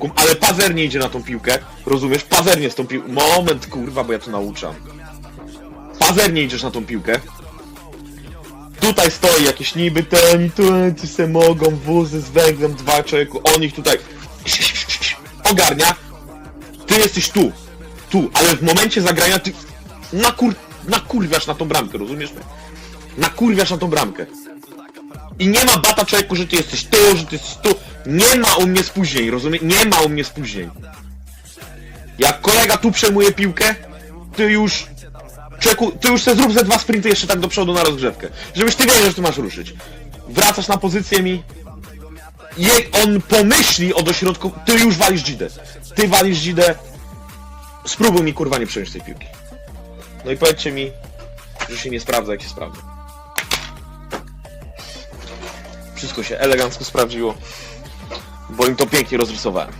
piłką, ale pazernie idzie na tą piłkę, rozumiesz? Pazernie z tą piłką. Moment, kurwa, bo ja to nauczam. Pazernie idziesz na tą piłkę. Tutaj stoi jakieś niby ten, ten, ty se mogą, wózy z węglem, dwa człowieku, on ich tutaj ogarnia. Ty jesteś tu, tu, ale w momencie zagrania ty nakur, nakurwiasz na tą bramkę, rozumiesz? Nakurwiasz na tą bramkę. I nie ma bata człowieku, że ty jesteś tu, że ty jesteś tu. Nie ma u mnie spóźnień, rozumiesz? Nie ma u mnie spóźnień. Jak kolega tu przejmuje piłkę, ty już... Człowieku, ty już se zrób ze dwa sprinty jeszcze tak do przodu na rozgrzewkę. Żebyś ty wiedział, że ty masz ruszyć. Wracasz na pozycję mi. Je, on pomyśli o dośrodku, ty już walisz dzidę. Ty walisz dzidę. Spróbuj mi kurwa nie przejąć tej piłki. No i powiedzcie mi, że się nie sprawdza jak się sprawdza. Wszystko się elegancko sprawdziło, bo im to pięknie rozrysowałem.